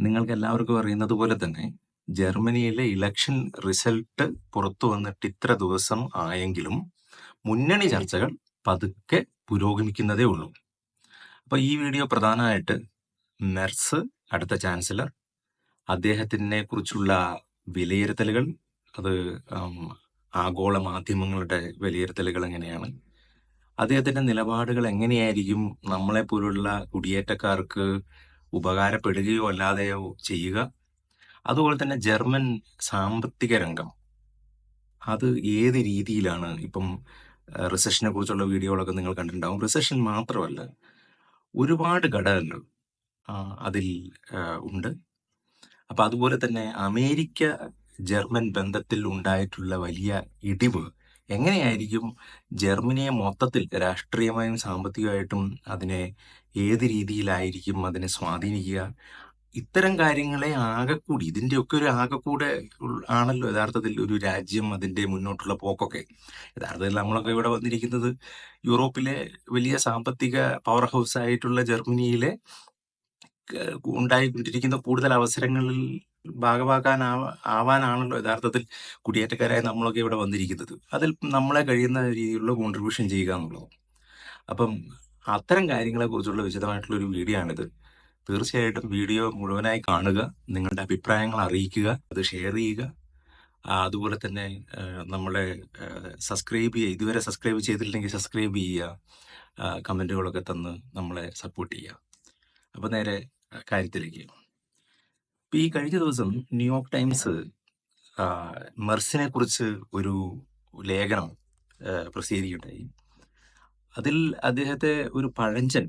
നിങ്ങൾക്ക് എല്ലാവർക്കും അറിയുന്നത് പോലെ തന്നെ ജർമ്മനിയിലെ ഇലക്ഷൻ റിസൾട്ട് പുറത്തു വന്നിട്ട് ഇത്ര ദിവസം ആയെങ്കിലും മുന്നണി ചർച്ചകൾ പതുക്കെ പുരോഗമിക്കുന്നതേ ഉള്ളൂ. അപ്പൊ ഈ വീഡിയോ പ്രധാനമായിട്ട് മെർസ് അടുത്ത ചാൻസലർ അദ്ദേഹത്തിനെ കുറിച്ചുള്ള വിലയിരുത്തലുകൾ അത് ആഗോള മാധ്യമങ്ങളുടെ വിലയിരുത്തലുകൾ എങ്ങനെയാണ് അദ്ദേഹത്തിന്റെ നിലപാടുകൾ എങ്ങനെയായിരിക്കും നമ്മളെ പോലുള്ള കുടിയേറ്റക്കാർക്ക് ഉപകാരപ്പെടുകയോ അല്ലാതെയോ ചെയ്യുക. അതുപോലെ തന്നെ ജർമ്മൻ സാമ്പത്തിക രംഗം. അത് ഏത് രീതിയിലാണ് ഇപ്പം റിസഷനെ കുറിച്ചുള്ള വീഡിയോകളൊക്കെ നിങ്ങൾ കണ്ടിട്ടുണ്ടാവും. റിസഷൻ മാത്രമല്ല ഒരുപാട് ഘടകങ്ങൾ അതിൽ ഉണ്ട്. അപ്പം അതുപോലെ തന്നെ അമേരിക്ക ജർമ്മൻ ബന്ധത്തിൽ ഉണ്ടായിട്ടുള്ള വലിയ ഇടിവ് എങ്ങനെയായിരിക്കും ജർമ്മനിയെ മൊത്തത്തിൽ രാഷ്ട്രീയമായും സാമ്പത്തികമായിട്ടും അതിനെ ഏത് രീതിയിലായിരിക്കും അതിനെ സ്വാധീനിക്കുക? ഇത്തരം കാര്യങ്ങളെ ആകെക്കൂടി ഇതിന്റെയൊക്കെ ഒരു ആകെക്കൂടെ ആണല്ലോ യഥാർത്ഥത്തിൽ ഒരു രാജ്യം അതിന്റെ മുന്നോട്ടുള്ള പോക്കൊക്കെ. യഥാർത്ഥത്തിൽ നമ്മളൊക്കെ ഇവിടെ വന്നിരിക്കുന്നത് യൂറോപ്പിലെ വലിയ സാമ്പത്തിക പവർ ഹൗസ് ആയിട്ടുള്ള ജർമ്മനിയിലെ ഉണ്ടായിക്കൊണ്ടിരിക്കുന്ന കൂടുതൽ അവസരങ്ങളിൽ ഭാഗമാക്കാൻ ആവാനാണല്ലോ യഥാർത്ഥത്തിൽ കുടിയേറ്റക്കാരായ നമ്മളൊക്കെ ഇവിടെ വന്നിരിക്കുന്നത്. അതിൽ നമ്മളെ കഴിയുന്ന രീതിയിലുള്ള കോൺട്രിബ്യൂഷൻ ചെയ്യുക എന്നുള്ളത്. അപ്പം അത്തരം കാര്യങ്ങളെ കുറിച്ചുള്ള വിശദമായിട്ടുള്ള ഒരു വീഡിയോ ആണിത്. തീർച്ചയായിട്ടും വീഡിയോ മുഴുവനായി കാണുക നിങ്ങളുടെ അഭിപ്രായങ്ങൾ അറിയിക്കുക അത് ഷെയർ ചെയ്യുക. അതുപോലെ തന്നെ നമ്മളെ സബ്സ്ക്രൈബ് ചെയ്യുക ഇതുവരെ സബ്സ്ക്രൈബ് ചെയ്തിട്ടില്ലെങ്കിൽ സബ്സ്ക്രൈബ് ചെയ്യുക. കമന്റുകളൊക്കെ തന്ന് നമ്മളെ സപ്പോർട്ട് ചെയ്യുക. അപ്പോൾ നേരെ കാര്യത്തിലേക്ക്. ഈ കഴിഞ്ഞ ദിവസം ന്യൂയോർക്ക് ടൈംസ് മെർസിനെ കുറിച്ച് ഒരു ലേഖനം പ്രസിദ്ധീകരിക്കുകയുണ്ടായി. അതിൽ അദ്ദേഹത്തെ ഒരു പഴഞ്ചൻ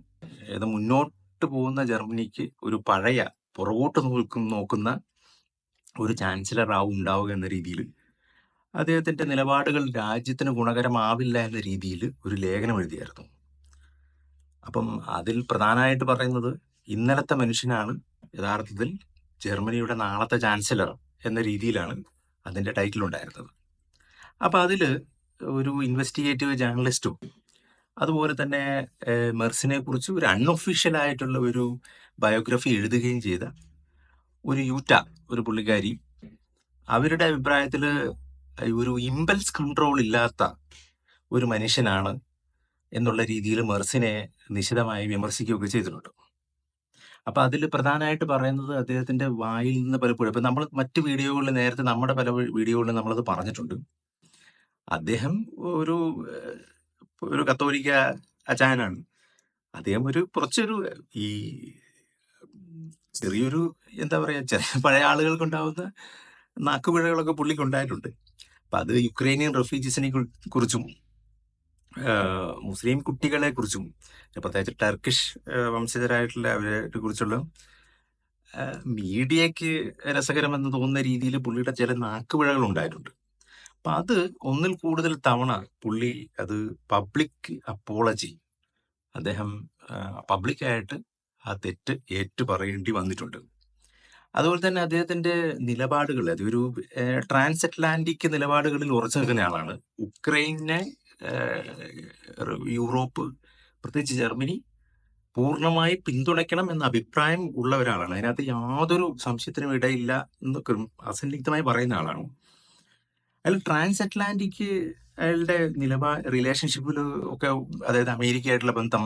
ഏത് മുന്നോട്ട് പോകുന്ന ജർമ്മനിക്ക് ഒരു പഴയ പുറകോട്ട് നോക്കും നോക്കുന്ന ഒരു ചാൻസലർ ആവും ഉണ്ടാവുക എന്ന രീതിയിൽ അദ്ദേഹത്തിന്റെ നിലപാടുകൾ രാജ്യത്തിന് ഗുണകരമാവില്ല എന്ന രീതിയിൽ ഒരു ലേഖനം എഴുതിയായിരുന്നു. അപ്പം അതിൽ പ്രധാനമായിട്ട് പറയുന്നത് ഇന്നലത്തെ മനുഷ്യനാണ് യഥാർത്ഥത്തിൽ ജർമ്മനിയുടെ നാളത്തെ ചാൻസലർ എന്ന രീതിയിലാണ് അതിന്റെ ടൈറ്റിൽ ഉണ്ടായിരുന്നത്. അപ്പോൾ അതിൽ ഒരു ഇൻവെസ്റ്റിഗേറ്റീവ് ജേർണലിസ്റ്റും അതുപോലെ തന്നെ മെർസിനെ കുറിച്ച് ഒരു അൺഒഫീഷ്യൽ ആയിട്ടുള്ള ഒരു ബയോഗ്രഫി എഴുതുകയും ചെയ്ത ഒരു യൂറ്റ ഒരു പുള്ളിക്കാരി. അവരുടെ അഭിപ്രായത്തിൽ ഒരു ഇമ്പൽസ് കൺട്രോൾ ഇല്ലാത്ത ഒരു മനുഷ്യനാണ് എന്നുള്ള രീതിയിൽ മെർസിനെ നിശിതമായി വിമർശിക്കുകയൊക്കെ ചെയ്തിട്ടുണ്ട്. അപ്പൊ അതിൽ പ്രധാനമായിട്ട് പറയുന്നത് അദ്ദേഹത്തിന്റെ വായിൽ നിന്ന് പലപ്പോഴും ഇപ്പൊ നമ്മൾ മറ്റു വീഡിയോകളിൽ നേരത്തെ നമ്മുടെ പല വീഡിയോകളിൽ നമ്മളത് പറഞ്ഞിട്ടുണ്ട്. അദ്ദേഹം ഒരു ഒരു കത്തോലിക്ക അച്ചായനാണ് അദ്ദേഹം ഒരു കുറച്ചൊരു ഈ ചെറിയൊരു എന്താ പറയാ ചെറിയ പഴയ ആളുകൾക്കുണ്ടാവുന്ന നാക്കുപിഴകളൊക്കെ പുള്ളിക്ക് ഉണ്ടായിട്ടുണ്ട് അപ്പൊ അത് യുക്രൈനിയൻ റെഫ്യൂജീസിനെ കുറി- കുറിച്ചും മുസ്ലിം കുട്ടികളെ കുറിച്ചും പ്രത്യേകിച്ച് ടർക്കിഷ് വംശജരായിട്ടുള്ള അവരെ കുറിച്ചുള്ള മീഡിയയ്ക്ക് രസകരമെന്ന് തോന്നുന്ന രീതിയിൽ പുള്ളിയുടെ ചില നാക്കുപിഴകൾ ഉണ്ടായിട്ടുണ്ട് അപ്പൊ അത് ഒന്നിൽ കൂടുതൽ തവണ പുള്ളി അത് പബ്ലിക് അപ്പോളജി അദ്ദേഹം പബ്ലിക്കായിട്ട് ആ തെറ്റ് ഏറ്റു പറയേണ്ടി വന്നിട്ടുണ്ട്. അതുപോലെ തന്നെ അദ്ദേഹത്തിന്റെ നിലപാടുകൾ അതൊരു ട്രാൻസ് അറ്റ്ലാന്റിക് നിലപാടുകളിൽ ഉറച്ചു നിൽക്കുന്ന ആളാണ്. ഉക്രൈനെ യൂറോപ്പ് പ്രത്യേകിച്ച് ജർമ്മനി പൂർണമായി പിന്തുണയ്ക്കണം എന്ന അഭിപ്രായം ഉള്ള ഒരാളാണ്. അതിനകത്ത് യാതൊരു സംശയത്തിനും ഇടയില്ല എന്നൊക്കെ അസന്നിഗ്ധമായി പറയുന്ന ആളാണ്. അയാൾ ട്രാൻസ് അറ്റ്ലാന്റിക് അയാളുടെ നിലപാ റിലേഷൻഷിപ്പിൽ ഒക്കെ അതായത് അമേരിക്കയായിട്ടുള്ള ബന്ധം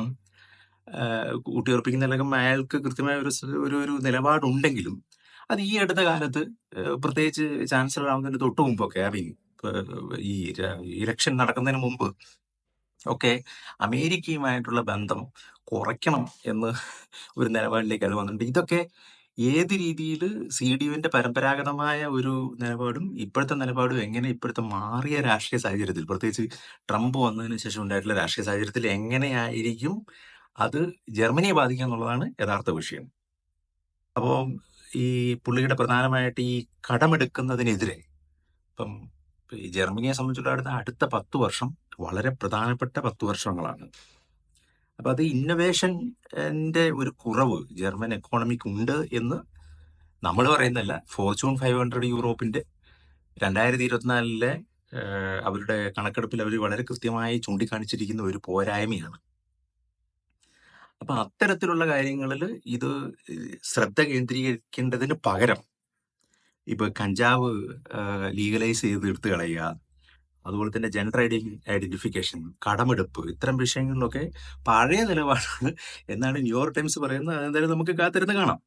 കൂട്ടിയുറപ്പിക്കുന്ന അല്ലെങ്കിൽ അയാൾക്ക് കൃത്യമായ ഒരു ഒരു ഒരു നിലപാടുണ്ടെങ്കിലും അത് ഈ അടുത്ത കാലത്ത് പ്രത്യേകിച്ച് ചാൻസലർ ആവുന്നതിന് തൊട്ട് മുമ്പൊക്കെ ഐ മീൻ ഈ ഇലക്ഷൻ നടക്കുന്നതിന് മുമ്പ് ഒക്കെ അമേരിക്കയുമായിട്ടുള്ള ബന്ധം കുറയ്ക്കണം എന്ന് ഒരു നിലപാടിലേക്ക് അത് വന്നിട്ടുണ്ട്. ഇതൊക്കെ ഏത് രീതിയിൽ സി ഡി യുവിന്റെ പരമ്പരാഗതമായ ഒരു നിലപാടും ഇപ്പോഴത്തെ നിലപാടും എങ്ങനെ ഇപ്പോഴത്തെ മാറിയ രാഷ്ട്രീയ സാഹചര്യത്തിൽ പ്രത്യേകിച്ച് ട്രംപ് വന്നതിന് ശേഷം ഉണ്ടായിട്ടുള്ള രാഷ്ട്രീയ സാഹചര്യത്തിൽ എങ്ങനെയായിരിക്കും അത് ജർമ്മനിയെ ബാധിക്കുക എന്നുള്ളതാണ് യഥാർത്ഥ വിഷയം. അപ്പോൾ ഈ പുള്ളിയുടെ പ്രധാനമായിട്ട് ഈ കടമെടുക്കുന്നതിനെതിരെ ഇപ്പം ജർമ്മനിയെ സംബന്ധിച്ചിടത്തോളം അടുത്ത പത്ത് വർഷം വളരെ പ്രധാനപ്പെട്ട പത്ത് വർഷങ്ങളാണ്. അപ്പൊ അത് ഇന്നൊവേഷന്റെ ഒരു കുറവ് ജർമ്മൻ എക്കോണമിക്ക് ഉണ്ട് എന്ന് നമ്മൾ പറയുന്നല്ല ഫോർച്യൂൺ ഫൈവ് ഹൺഡ്രഡ് യൂറോപ്പിന്റെ രണ്ടായിരത്തി ഇരുപത്തിനാലിലെ അവരുടെ കണക്കെടുപ്പിൽ അവർ വളരെ കൃത്യമായി ചൂണ്ടിക്കാണിച്ചിരിക്കുന്ന ഒരു പോരായ്മയാണ്. അപ്പൊ അത്തരത്തിലുള്ള കാര്യങ്ങളിൽ ഇത് ശ്രദ്ധ കേന്ദ്രീകരിക്കേണ്ടതിന് പകരം ഇപ്പൊ കഞ്ചാവ് ലീഗലൈസ് ചെയ്ത് എടുത്തു കളയുക അതുപോലെ തന്നെ ജെൻഡർ ഐഡി ഐഡന്റിഫിക്കേഷൻ കടമെടുപ്പ് ഇത്തരം വിഷയങ്ങളിലൊക്കെ പഴയ നിലപാടാണ് എന്നാണ് ന്യൂയോർക്ക് ടൈംസ് പറയുന്നത്. അതെന്തായാലും നമുക്ക് കാത്തിരുന്ന് കാണാം.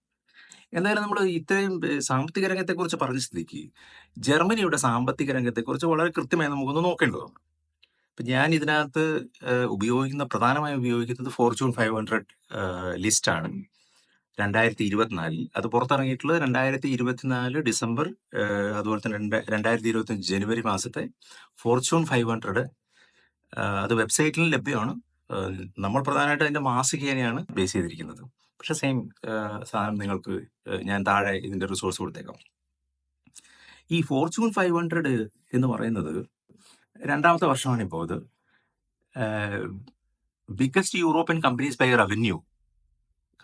എന്തായാലും നമ്മൾ ഇത്രയും സാമ്പത്തിക രംഗത്തെക്കുറിച്ച് പറഞ്ഞ സ്ഥിതിക്ക് ജർമ്മനിയുടെ സാമ്പത്തിക രംഗത്തെക്കുറിച്ച് വളരെ കൃത്യമായി നമുക്കൊന്ന് നോക്കേണ്ടതുണ്ട്. ഇപ്പൊ ഞാൻ ഇതിനകത്ത് ഉപയോഗിക്കുന്ന പ്രധാനമായും ഉപയോഗിക്കുന്നത് ഫോർച്യൂൺ ഫൈവ് ഹൺഡ്രഡ് ലിസ്റ്റ് ആണ്. രണ്ടായിരത്തി ഇരുപത്തിനാലിൽ അത് പുറത്തിറങ്ങിയിട്ടുള്ളത് രണ്ടായിരത്തി ഇരുപത്തിനാല് ഡിസംബർ അതുപോലെ തന്നെ രണ്ട് രണ്ടായിരത്തി ഇരുപത്തി ജനുവരി മാസത്തെ ഫോർച്യൂൺ ഫൈവ് ഹൺഡ്രഡ്. അത് വെബ്സൈറ്റിൽ ലഭ്യമാണ്. നമ്മൾ പ്രധാനമായിട്ട് അതിന്റെ മാസികേനെയാണ് ബേസ് ചെയ്തിരിക്കുന്നത്. പക്ഷെ സെയിം സാധനം നിങ്ങൾക്ക് ഞാൻ താഴെ ഇതിന്റെ റിസോഴ്സ് കൊടുത്തേക്കാം. ഈ ഫോർച്യൂൺ ഫൈവ് ഹൺഡ്രഡ് എന്ന് പറയുന്നത് രണ്ടാമത്തെ വർഷമാണ് ഇപ്പോൾ ഇത്. Biggest European companies by revenue.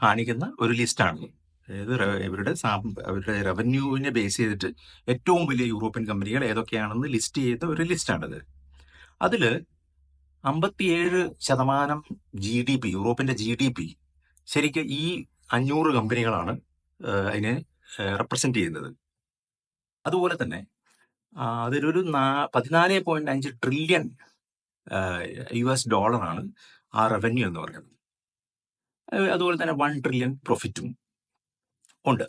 കാണിക്കുന്ന ഒരു ലിസ്റ്റാണ് അതായത് ഇവരുടെ അവരുടെ റവന്യൂവിനെ ബേസ് ചെയ്തിട്ട് ഏറ്റവും വലിയ യൂറോപ്യൻ കമ്പനികൾ ഏതൊക്കെയാണെന്ന് ലിസ്റ്റ് ചെയ്ത ഒരു ലിസ്റ്റാണിത് അതിൽ അമ്പത്തിയേഴ് ശതമാനം ജി ഡി പി യൂറോപ്പിന്റെ ജി ഡി പി ശരിക്കും ഈ അഞ്ഞൂറ് കമ്പനികളാണ് അതിനെ റെപ്രസെന്റ് ചെയ്യുന്നത്. അതുപോലെ തന്നെ അതിലൊരു നാ- പതിനാല് പോയിന്റ് അഞ്ച് ട്രില്യൺ യു എസ് ഡോളറാണ് ആ റവന്യൂ എന്ന് പറയുന്നത്. അതുപോലെ തന്നെ വൺ ട്രില്യൺ പ്രോഫിറ്റും ഉണ്ട്.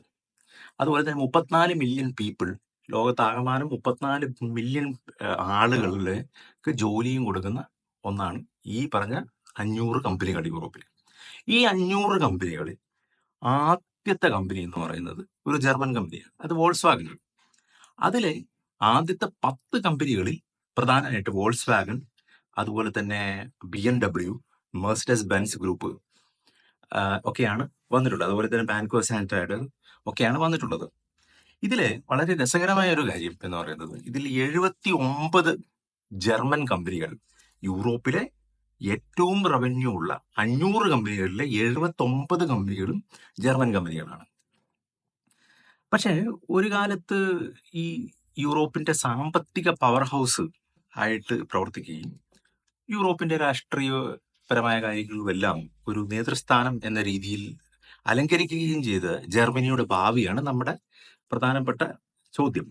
അതുപോലെ തന്നെ മുപ്പത്തിനാല് മില്യൺ പീപ്പിൾ ലോകത്താകമാനം മുപ്പത്തിനാല് മില്യൺ ആളുകളിലേക്ക് ജോലിയും കൊടുക്കുന്ന ഒന്നാണ് ഈ പറഞ്ഞ അഞ്ഞൂറ് കമ്പനികൾ യൂറോപ്പിൽ. ഈ അഞ്ഞൂറ് കമ്പനികളിൽ ആദ്യത്തെ കമ്പനി എന്ന് പറയുന്നത് ഒരു ജർമ്മൻ കമ്പനിയാണ് അത് വോൾസ് വാഗൻ അതിലെ ആദ്യത്തെ പത്ത് കമ്പനികളിൽ പ്രധാനമായിട്ട് വോൾസ് വാഗൺ അതുപോലെ തന്നെ B M W Mercedes Benz group ഒക്കെയാണ് വന്നിട്ടുള്ളത്. അതുപോലെ തന്നെ ബാങ്കോ സാനിറ്റൈഡ് ഒക്കെയാണ് വന്നിട്ടുള്ളത്. ഇതിൽ വളരെ രസകരമായ ഒരു കാര്യം എന്ന് പറയുന്നത് ഇതിൽ എഴുപത്തി ഒമ്പത് ജർമ്മൻ കമ്പനികൾ യൂറോപ്പിലെ ഏറ്റവും റവന്യൂ ഉള്ള അഞ്ഞൂറ് കമ്പനികളിലെ എഴുപത്തി ഒമ്പത് കമ്പനികളും ജർമ്മൻ കമ്പനികളാണ് പക്ഷേ ഒരു കാലത്ത് ഈ യൂറോപ്പിന്റെ സാമ്പത്തിക പവർ ഹൗസ് ആയിട്ട് പ്രവർത്തിക്കുകയും യൂറോപ്പിന്റെ രാഷ്ട്രീയപരമായ കാര്യങ്ങളുമെല്ലാം ഒരു നേതൃസ്ഥാനം എന്ന രീതിയിൽ അലങ്കരിക്കുകയും ചെയ്ത് ജർമ്മനിയുടെ ഭാവിയാണ് നമ്മുടെ പ്രധാനപ്പെട്ട ചോദ്യം.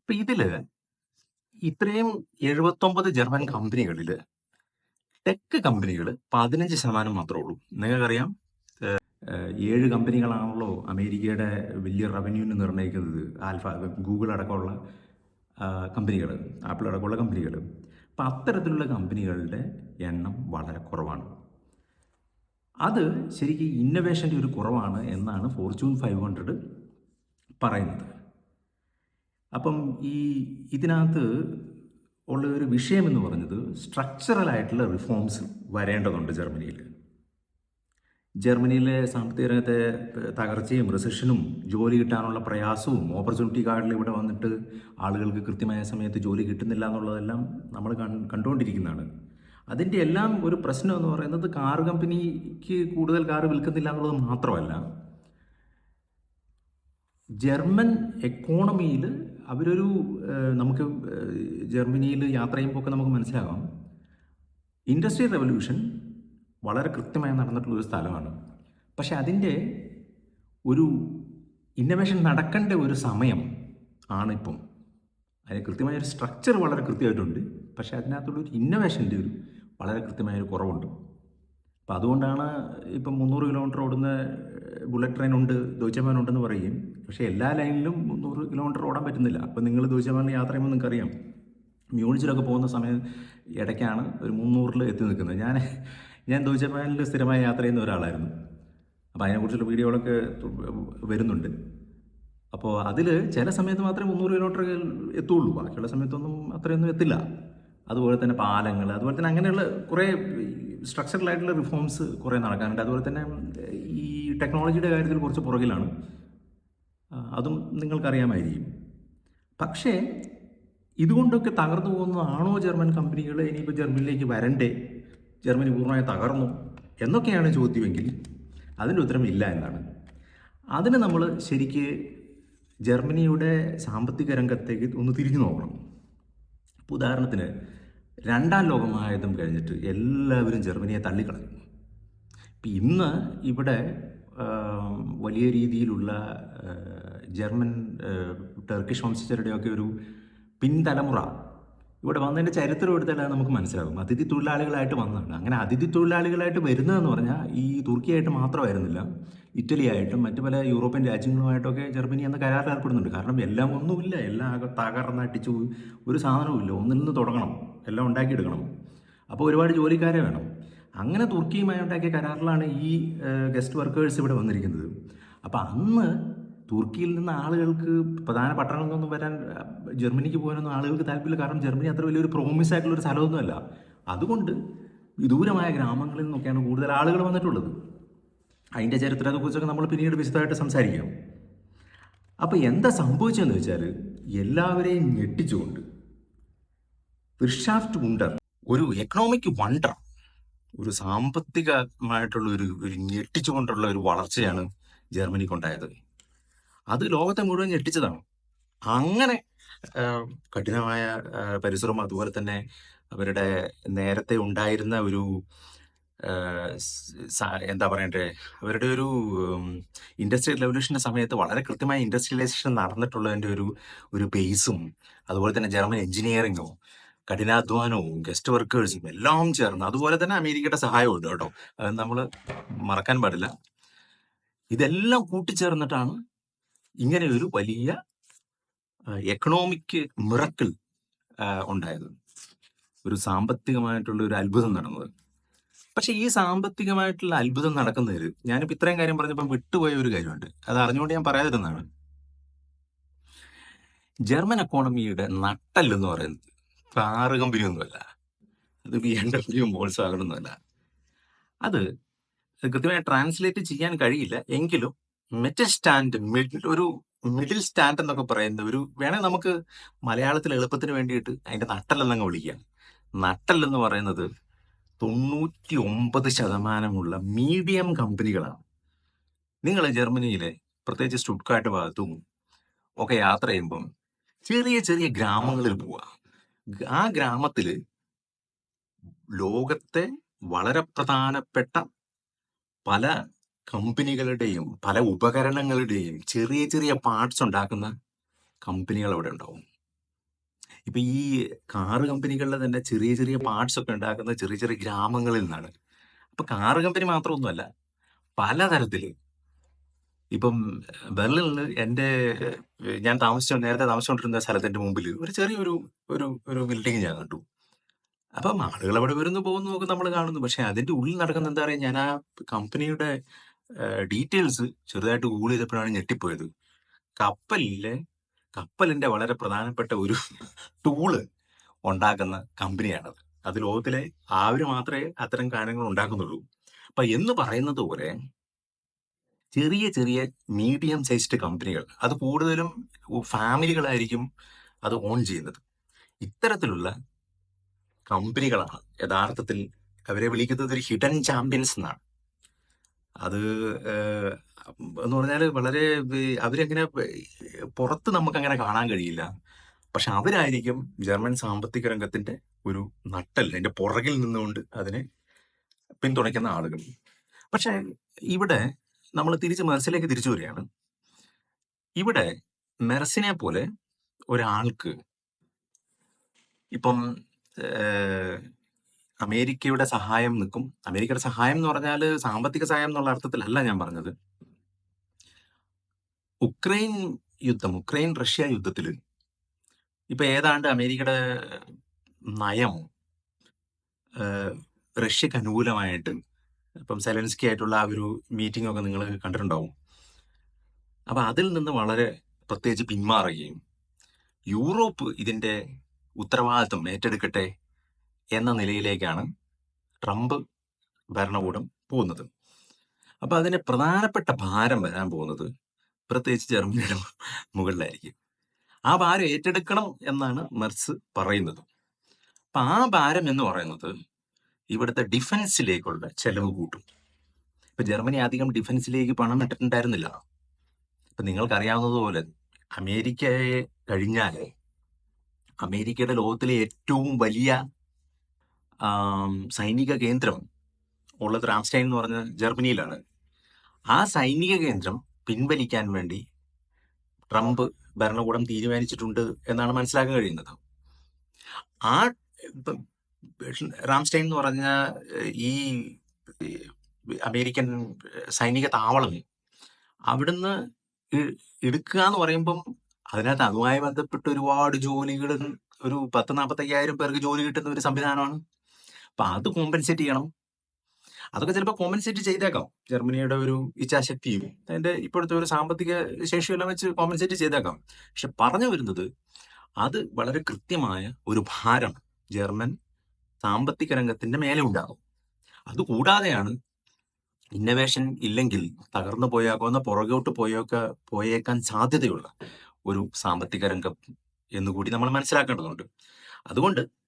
അപ്പൊ ഇതിൽ ഇത്രയും എഴുപത്തൊമ്പത് ജർമ്മൻ കമ്പനികളിൽ ടെക് കമ്പനികൾ പതിനഞ്ച് ശതമാനം മാത്രമേ ഉള്ളൂ. നിങ്ങൾക്കറിയാം ഏഴ് കമ്പനികളാണല്ലോ അമേരിക്കയുടെ വലിയ റവന്യൂവിന് നിർണയിക്കുന്നത്. ആൽഫ ഗൂഗിൾ അടക്കമുള്ള കമ്പനികൾ ആപ്പിൾ അടക്കമുള്ള കമ്പനികൾ അപ്പം അത്തരത്തിലുള്ള കമ്പനികളുടെ എണ്ണം വളരെ കുറവാണ്. അത് ശരിക്കും ഇന്നവേഷന്റെ ഒരു കുറവാണ് എന്നാണ് ഫോർച്യൂൺ ഫൈവ് ഹൺഡ്രഡ് പറയുന്നത്. അപ്പം ഈ ഇതിനകത്ത് ഉള്ള ഒരു വിഷയമെന്ന് പറഞ്ഞത് സ്ട്രക്ചറൽ ആയിട്ടുള്ള റിഫോംസ് വരേണ്ടതുണ്ട് ജർമ്മനിയിൽ. ജർമ്മനിയിലെ സാമ്പത്തിക രംഗത്തെ തകർച്ചയും റിസഷനും ജോലി കിട്ടാനുള്ള പ്രയാസവും ഓപ്പർച്യൂണിറ്റി കാർഡിൽ ഇവിടെ വന്നിട്ട് ആളുകൾക്ക് കൃത്യമായ സമയത്ത് ജോലി കിട്ടുന്നില്ല എന്നുള്ളതെല്ലാം നമ്മൾ കണ്ടുകൊണ്ടിരിക്കുന്നതാണ്. അതിന്റെ എല്ലാം ഒരു പ്രശ്നം എന്ന് പറയുന്നത് കാർ കമ്പനിക്ക് കൂടുതൽ കാർ വിൽക്കുന്നില്ല എന്നുള്ളത് മാത്രമല്ല ജർമ്മൻ എക്കോണമിയിൽ അവരൊരു നമുക്ക് ജർമ്മനിയിൽ യാത്ര ചെയ്യുമ്പോൾ ഒക്കെ നമുക്ക് മനസ്സിലാകാം. ഇൻഡസ്ട്രിയൽ റെവല്യൂഷൻ വളരെ കൃത്യമായി നടന്നിട്ടുള്ള ഒരു സ്ഥലമാണ്. പക്ഷെ അതിന്റെ ഒരു ഇന്നവേഷൻ നടക്കേണ്ട ഒരു സമയം ആണിപ്പം. അതിന് കൃത്യമായ ഒരു സ്ട്രക്ചർ വളരെ കൃത്യമായിട്ടുണ്ട്. പക്ഷെ അതിനകത്തുള്ള ഒരു ഇന്നവേഷന്റെ ഒരു വളരെ കൃത്യമായ ഒരു കുറവുണ്ട്. അപ്പം അതുകൊണ്ടാണ് ഇപ്പം മുന്നൂറ് കിലോമീറ്റർ ഓടുന്ന ബുള്ളറ്റ് ട്രെയിൻ ഉണ്ട് ദോച്ചമാൻ ഉണ്ടെന്ന് പറയും. പക്ഷേ എല്ലാ ലൈനിലും മുന്നൂറ് കിലോമീറ്റർ ഓടാൻ പറ്റുന്നില്ല. അപ്പം നിങ്ങൾ ദോച്ചമാനിൽ യാത്ര ചെയ്യുമ്പോൾ നിങ്ങൾക്കറിയാം. മ്യൂണിച്ചിലൊക്കെ പോകുന്ന സമയം ഇടയ്ക്കാണ് ഒരു മുന്നൂറിൽ എത്തി നിൽക്കുന്നത്. ഞാൻ ഞാൻ ദോജപ്പാനിൽ സ്ഥിരമായി യാത്ര ചെയ്യുന്ന ഒരാളായിരുന്നു. അപ്പോൾ അതിനെക്കുറിച്ചുള്ള വീഡിയോകളൊക്കെ വരുന്നുണ്ട്. അപ്പോൾ അതിൽ ചില സമയത്ത് മാത്രമേ മുന്നൂറ് കിലോമീറ്റർ എത്തുള്ളൂ. ബാക്കിയുള്ള സമയത്തൊന്നും അത്രയൊന്നും എത്തില്ല. അതുപോലെ തന്നെ പാലങ്ങൾ അതുപോലെ തന്നെ അങ്ങനെയുള്ള കുറേ സ്ട്രക്ചറൽ ആയിട്ടുള്ള റിഫോംസ് കുറേ നടക്കാനുണ്ട്. അതുപോലെ തന്നെ ഈ ടെക്നോളജിയുടെ കാര്യത്തിൽ കുറച്ച് പുറകിലാണ്. അതും നിങ്ങൾക്കറിയാമായിരിക്കും. പക്ഷേ ഇതുകൊണ്ടൊക്കെ തകർന്നു പോകുന്നതാണോ ജർമ്മൻ കമ്പനികൾ ഇനിയിപ്പോൾ ജർമ്മനിലേക്ക് വരണ്ടേ? ജർമ്മനി പൂർണമായി തകർന്നു എന്നൊക്കെയാണ് ചോദ്യമെങ്കിൽ അതിന്റെ ഉത്തരം ഇല്ല എന്നാണ്. അതിന് നമ്മൾ ശരിക്ക് ജർമ്മനിയുടെ സാമ്പത്തിക രംഗത്തേക്ക് ഒന്ന് തിരിഞ്ഞു നോക്കണം. ഇപ്പോൾ ഉദാഹരണത്തിന് രണ്ടാം ലോകമഹായുദ്ധം കഴിഞ്ഞിട്ട് എല്ലാവരും ജർമ്മനിയെ തള്ളിക്കളഞ്ഞു. ഇപ്പം ഇന്ന് ഇവിടെ വലിയ രീതിയിലുള്ള ജർമ്മൻ ടെർക്കിഷ് വംശജരുടെയൊക്കെ ഒരു പിൻതലമുറ ഇവിടെ വന്നതിന്റെ ചരിത്രം എടുത്താൽ നമുക്ക് മനസ്സിലാകും. അതിഥി തൊഴിലാളികളായിട്ട് വന്നതാണ്. അങ്ങനെ അതിഥി തൊഴിലാളികളായിട്ട് വരുന്നതെന്ന് പറഞ്ഞാൽ ഈ തുർക്കിയായിട്ട് മാത്രമായിരുന്നില്ല. ഇറ്റലിയായിട്ടും മറ്റു പല യൂറോപ്യൻ രാജ്യങ്ങളുമായിട്ടൊക്കെ ജർമ്മനി എന്ന കരാറിൽ ഏർപ്പെടുന്നുണ്ട്. കാരണം എല്ലാം ഒന്നുമില്ല. എല്ലാം ആകെ തകർന്ന് അടിച്ചു ഒരു സാധനവുമില്ല ഒന്നിൽ നിന്ന് തുടങ്ങണം. എല്ലാം ഉണ്ടാക്കിയെടുക്കണം. അപ്പോൾ ഒരുപാട് ജോലിക്കാരെ വേണം. അങ്ങനെ തുർക്കിയുമായി ഉണ്ടാക്കിയ കരാറിലാണ് ഈ ഗസ്റ്റ് വർക്കേഴ്സ് ഇവിടെ വന്നിരിക്കുന്നത്. അപ്പോൾ അന്ന് തുർക്കിയിൽ നിന്ന് ആളുകൾക്ക് പ്രധാന പട്ടണങ്ങളിൽ നിന്നും വരാൻ ജർമ്മനിക്ക് പോകാനൊന്നും ആളുകൾക്ക് താല്പര്യമില്ല. കാരണം ജർമ്മനി അത്ര വലിയൊരു പ്രോമിസ് ആയിട്ടുള്ള ഒരു സ്ഥലമൊന്നുമല്ല. അതുകൊണ്ട് വിദൂരമായ ഗ്രാമങ്ങളിൽ നിന്നൊക്കെയാണ് കൂടുതൽ ആളുകൾ വന്നിട്ടുള്ളത്. അതിന്റെ ചരിത്രത്തെക്കുറിച്ചൊക്കെ നമ്മൾ പിന്നീട് വിശദമായിട്ട് സംസാരിക്കാം. അപ്പോൾ എന്താ സംഭവിച്ചതെന്ന് വെച്ചാൽ എല്ലാവരെയും ഞെട്ടിച്ചുകൊണ്ട് വിർഷാഫ്റ്റ് ഉണ്ടർ ഒരു എക്കണോമിക് വണ്ടർ ഒരു സാമ്പത്തികമായിട്ടുള്ള ഒരു ഒരു ഞെട്ടിച്ചുകൊണ്ടുള്ള ഒരു വളർച്ചയാണ് ജർമ്മനിക്കുണ്ടായത്. അത് ലോകത്തെ മുഴുവൻ ഞെട്ടിച്ചതാണ്. അങ്ങനെ കഠിനമായ പരിശ്രമം അതുപോലെ തന്നെ അവരുടെ നേരത്തെ ഉണ്ടായിരുന്ന ഒരു എന്താ പറയണ്ടേ? അവരുടെ ഒരു ഇൻഡസ്ട്രിയൽ റെവല്യൂഷന്റെ സമയത്ത് വളരെ കൃത്യമായ ഇൻഡസ്ട്രിയലൈസേഷൻ നടന്നിട്ടുള്ളതിന്റെ ഒരു ഒരു ബേസും അതുപോലെ തന്നെ ജർമ്മൻ എഞ്ചിനീയറിങ്ങും കഠിനാധ്വാനവും ഗസ്റ്റ് വർക്കേഴ്സും എല്ലാം ചേർന്ന് അതുപോലെ തന്നെ അമേരിക്കയുടെ സഹായവും ഉണ്ട് കേട്ടോ. അത് നമ്മൾ മറക്കാൻ പാടില്ല. ഇതെല്ലാം കൂട്ടിച്ചേർന്നിട്ടാണ് ഇങ്ങനെ ഒരു വലിയ എക്കണോമിക് മിറക്കിൾ ഉണ്ടായത്. ഒരു സാമ്പത്തികമായിട്ടുള്ള ഒരു അത്ഭുതം നടന്നത്. പക്ഷെ ഈ സാമ്പത്തികമായിട്ടുള്ള അത്ഭുതം നടക്കുന്നതിൽ ഞാനിപ്പോൾ ഇത്രയും കാര്യം പറഞ്ഞപ്പോൾ വിട്ടുപോയ ഒരു കാര്യമുണ്ട്. അത് അറിഞ്ഞുകൊണ്ട് ഞാൻ പറയാതിരുന്നതാണ്. ജർമ്മൻ എക്കോണമിയുടെ നട്ടല്ലെന്ന് പറയുന്നത് കാറ് കമ്പനി ഒന്നുമല്ല അത് ബി എം ഡബ്ല്യു മോൾസ് ആകണമെന്നല്ല അത് കൃത്യമായി ട്രാൻസ്ലേറ്റ് ചെയ്യാൻ കഴിയില്ല. എങ്കിലും മിഡിൽ സ്റ്റാൻഡ് മിഡിൽ ഒരു മിഡിൽ സ്റ്റാൻഡ് എന്നൊക്കെ പറയുന്ന ഒരു വേണേൽ നമുക്ക് മലയാളത്തിൽ എളുപ്പത്തിന് വേണ്ടിയിട്ട് അതിന്റെ നട്ടല്ലെന്നങ്ങ് വിളിക്കാം. നട്ടല്ലെന്ന് പറയുന്നത് തൊണ്ണൂറ്റി ഒമ്പത് ശതമാനമുള്ള മീഡിയം കമ്പനികളാണ് നിങ്ങൾ ജർമ്മനിയിലെ പ്രത്യേകിച്ച് സ്റ്റുഡ്കാട്ട് ഭാഗത്തും ഒക്കെ യാത്ര ചെയ്യുമ്പം ചെറിയ ചെറിയ ഗ്രാമങ്ങളിൽ പോവുക ആ ഗ്രാമത്തിൽ ലോകത്തെ വളരെ പ്രധാനപ്പെട്ട പല കമ്പനികളുടെയും പല ഉപകരണങ്ങളുടെയും ചെറിയ ചെറിയ പാർട്സ് ഉണ്ടാക്കുന്ന കമ്പനികൾ അവിടെ ഉണ്ടാവും. ഇപ്പൊ ഈ കാറ് കമ്പനികളിലെ തന്നെ ചെറിയ ചെറിയ പാർട്സ് ഒക്കെ ഉണ്ടാക്കുന്ന ചെറിയ ചെറിയ ഗ്രാമങ്ങളിൽ നിന്നാണ്. അപ്പൊ കാറ് കമ്പനി മാത്രമൊന്നുമല്ല പലതരത്തിൽ. ഇപ്പം ബെർലിനിൽ എന്റെ ഞാൻ താമസിച്ചു നേരത്തെ താമസിച്ചുകൊണ്ടിരുന്ന സ്ഥലത്തിന്റെ മുമ്പിൽ ഒരു ചെറിയൊരു ഒരു ഒരു ബിൽഡിംഗ് ഞാൻ കണ്ടു. അപ്പം ആളുകൾ അവിടെ വരുന്നു പോകുന്നു ഒക്കെ നമ്മൾ കാണുന്നു. പക്ഷെ അതിന്റെ ഉള്ളിൽ നടക്കുന്ന എന്താ പറയുക ഞാൻ ആ കമ്പനിയുടെ ഡീറ്റെയിൽസ് ചെറുതായിട്ട് ഗൂഗിൾ ചെയ്തപ്പോഴാണ് ഞെട്ടിപ്പോയത്. കപ്പലിലെ കപ്പലിന്റെ വളരെ പ്രധാനപ്പെട്ട ഒരു ടൂൾ ഉണ്ടാക്കുന്ന കമ്പനിയാണത്. അത് ലോകത്തിലെ അവർ മാത്രമേ അത്തരം കാര്യങ്ങൾ ഉണ്ടാക്കുന്നുള്ളൂ. അപ്പൊ എന്ന് പറയുന്നത് പോലെ ചെറിയ ചെറിയ മീഡിയം സൈസ്ഡ് കമ്പനികൾ അത് കൂടുതലും ഫാമിലികളായിരിക്കും അത് ഓൺ ചെയ്യുന്നത്. ഇത്തരത്തിലുള്ള കമ്പനികളാണ് യഥാർത്ഥത്തിൽ അവരെ വിളിക്കുന്നത് ഒരു ഹിഡൻ ചാമ്പ്യൻസ് എന്നാണ്. അത് എന്ന് പറഞ്ഞാൽ വളരെ അവരങ്ങനെ പുറത്ത് നമുക്ക് അങ്ങനെ കാണാൻ കഴിയില്ല. പക്ഷെ അവരായിരിക്കും ജർമ്മൻ സാമ്പത്തിക രംഗത്തിന്റെ ഒരു നട്ടൽ അതിന്റെ പുറകിൽ നിന്നുകൊണ്ട് അതിനെ പിന്തുണയ്ക്കുന്ന ആളുകൾ. പക്ഷെ ഇവിടെ നമ്മൾ തിരിച്ച് മനസ്സിലേക്ക് തിരിച്ചു വരികയാണ്. ഇവിടെ മെർസിനെ പോലെ ഒരാൾക്ക് ഇപ്പം അമേരിക്കയുടെ സഹായം നിൽക്കും. അമേരിക്കയുടെ സഹായം എന്ന് പറഞ്ഞാൽ സാമ്പത്തിക സഹായം എന്നുള്ള അർത്ഥത്തിലല്ല ഞാൻ പറഞ്ഞത്. ഉക്രൈൻ യുദ്ധം ഉക്രൈൻ റഷ്യ യുദ്ധത്തിൽ ഇപ്പൊ ഏതാണ്ട് അമേരിക്കയുടെ നയം റഷ്യക്ക് അനുകൂലമായിട്ട് ഇപ്പം സെലൻസ്കി ആയിട്ടുള്ള ആ ഒരു മീറ്റിംഗ് ഒക്കെ നിങ്ങൾ കണ്ടിട്ടുണ്ടാവും. അപ്പൊ അതിൽ നിന്ന് വളരെ പ്രത്യേകിച്ച് പിന്മാറുകയും യൂറോപ്പ് ഇതിന്റെ ഉത്തരവാദിത്വം ഏറ്റെടുക്കട്ടെ എന്ന നിലയിലേക്കാണ് ട്രംപ് ഭരണകൂടം പോകുന്നത്. അപ്പൊ അതിന്റെ പ്രധാനപ്പെട്ട ഭാരം വരാൻ പോകുന്നത് പ്രത്യേകിച്ച് ജർമ്മനിയുടെ മുകളിലായിരിക്കും. ആ ഭാരം ഏറ്റെടുക്കണം എന്നാണ് മെർസ് പറയുന്നത്. അപ്പൊ ആ ഭാരം എന്ന് പറയുന്നത് ഇവിടുത്തെ ഡിഫൻസിലേക്കുള്ള ചെലവ് കൂട്ടും. ഇപ്പൊ ജർമ്മനി അധികം ഡിഫൻസിലേക്ക് പണം ഇട്ടിട്ടുണ്ടായിരുന്നില്ല. ഇപ്പൊ നിങ്ങൾക്കറിയാവുന്നതുപോലെ അമേരിക്കയെ കഴിഞ്ഞാൽ അമേരിക്കയുടെ ലോകത്തിലെ ഏറ്റവും വലിയ സൈനിക കേന്ദ്രം ഉള്ളത് റാംസ്റ്റൈൻ എന്ന് പറഞ്ഞ ജർമ്മനിയിലാണ്. ആ സൈനിക കേന്ദ്രം പിൻവലിക്കാൻ വേണ്ടി ട്രംപ് ഭരണകൂടം തീരുമാനിച്ചിട്ടുണ്ട് എന്നാണ് മനസ്സിലാക്കാൻ കഴിയുന്നത്. ആ റാംസ്റ്റൈൻ എന്ന് പറഞ്ഞ ഈ അമേരിക്കൻ സൈനിക താവളം അവിടുന്ന് എടുക്കുക എന്ന് പറയുമ്പം അതിനകത്ത് അതുമായി ബന്ധപ്പെട്ട് ഒരുപാട് ജോലികൾ ഒരു പത്ത് നാൽപ്പത്തയ്യായിരം പേർക്ക് ജോലി കിട്ടുന്ന ഒരു സംവിധാനമാണ്. അപ്പൊ അത് കോമ്പൻസേറ്റ് ചെയ്യണം. അതൊക്കെ ചിലപ്പോൾ കോമ്പൻസേറ്റ് ചെയ്തേക്കാം. ജർമ്മനിയുടെ ഒരു ഇച്ഛാശക്തിയും അതിന്റെ ഇപ്പോഴത്തെ ഒരു സാമ്പത്തിക ശേഷിയെല്ലാം വെച്ച് കോമ്പൻസേറ്റ് ചെയ്തേക്കാം. പക്ഷെ പറഞ്ഞു വരുന്നത് അത് വളരെ കൃത്യമായ ഒരു ഭാരം ജർമ്മൻ സാമ്പത്തിക രംഗത്തിന്റെ മേലെ ഉണ്ടാകും. അതുകൂടാതെയാണ് ഇന്നവേഷൻ ഇല്ലെങ്കിൽ തകർന്നു പോയാക്കുന്ന പുറകോട്ട് പോയൊക്കെ പോയേക്കാൻ സാധ്യതയുള്ള ഒരു സാമ്പത്തിക രംഗം എന്നുകൂടി നമ്മൾ മനസ്സിലാക്കേണ്ടതുണ്ട്. അതുകൊണ്ട്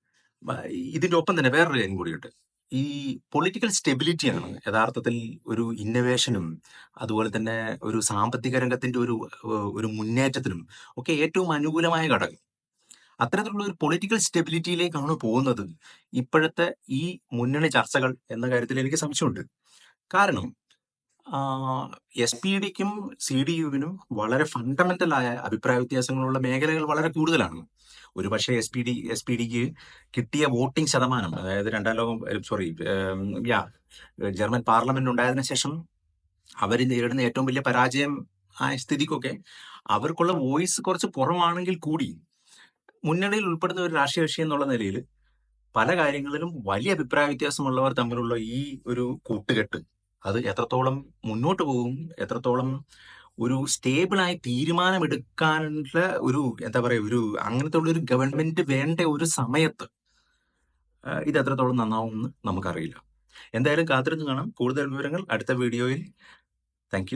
ഇതിന്റെ ഒപ്പം തന്നെ വേറൊരു കാര്യം കൂടിയുണ്ട്. ഈ പൊളിറ്റിക്കൽ സ്റ്റെബിലിറ്റിയാണ് യഥാർത്ഥത്തിൽ ഒരു ഇന്നവേഷനും അതുപോലെ തന്നെ ഒരു സാമ്പത്തിക രംഗത്തിന്റെ ഒരു ഒരു മുന്നേറ്റത്തിനും ഒക്കെ ഏറ്റവും അനുകൂലമായ ഘടകം. അത്തരത്തിലുള്ള ഒരു പൊളിറ്റിക്കൽ സ്റ്റെബിലിറ്റിയിലേക്കാണ് പോകുന്നത് ഇപ്പോഴത്തെ ഈ മുന്നണി ചർച്ചകൾ എന്ന കാര്യത്തിൽ എനിക്ക് സംശയമുണ്ട്. കാരണം എസ് പി ഡിക്കും സി ഡി യുവിനും വളരെ ഫണ്ടമെന്റൽ ആയ അഭിപ്രായ വ്യത്യാസങ്ങളുള്ള മേഖലകൾ വളരെ കൂടുതലാണ്. ഒരുപക്ഷെ S P D S P ഡിക്ക് കിട്ടിയ വോട്ടിംഗ് ശതമാനം അതായത് രണ്ടാം ലോകം സോറി യാ ജർമ്മൻ പാർലമെന്റ് ഉണ്ടായതിനു ശേഷം അവർ നേരിടുന്ന ഏറ്റവും വലിയ പരാജയം ആ സ്ഥിതിക്കൊക്കെ അവർക്കുള്ള വോയിസ് കുറച്ച് കുറവാണെങ്കിൽ കൂടി മുന്നണിയിൽ ഉൾപ്പെടുന്ന ഒരു രാഷ്ട്രീയ വിഷയം എന്നുള്ള നിലയിൽ പല കാര്യങ്ങളിലും വലിയ അഭിപ്രായ വ്യത്യാസമുള്ളവർ തമ്മിലുള്ള ഈ ഒരു കൂട്ടുകെട്ട് അത് എത്രത്തോളം മുന്നോട്ട് പോകും എത്രത്തോളം ഒരു സ്റ്റേബിളായ തീരുമാനമെടുക്കാനുള്ള ഒരു എന്താ പറയുക ഒരു അങ്ങനത്തെ ഉള്ള ഒരു ഗവൺമെന്റ് വേണ്ട ഒരു സമയത്ത് ഇത് എത്രത്തോളം നന്നാവും എന്ന് നമുക്കറിയില്ല. എന്തായാലും കാത്തിരുന്ന് കാണാം. കൂടുതൽ വിവരങ്ങൾ അടുത്ത വീഡിയോയിൽ. താങ്ക്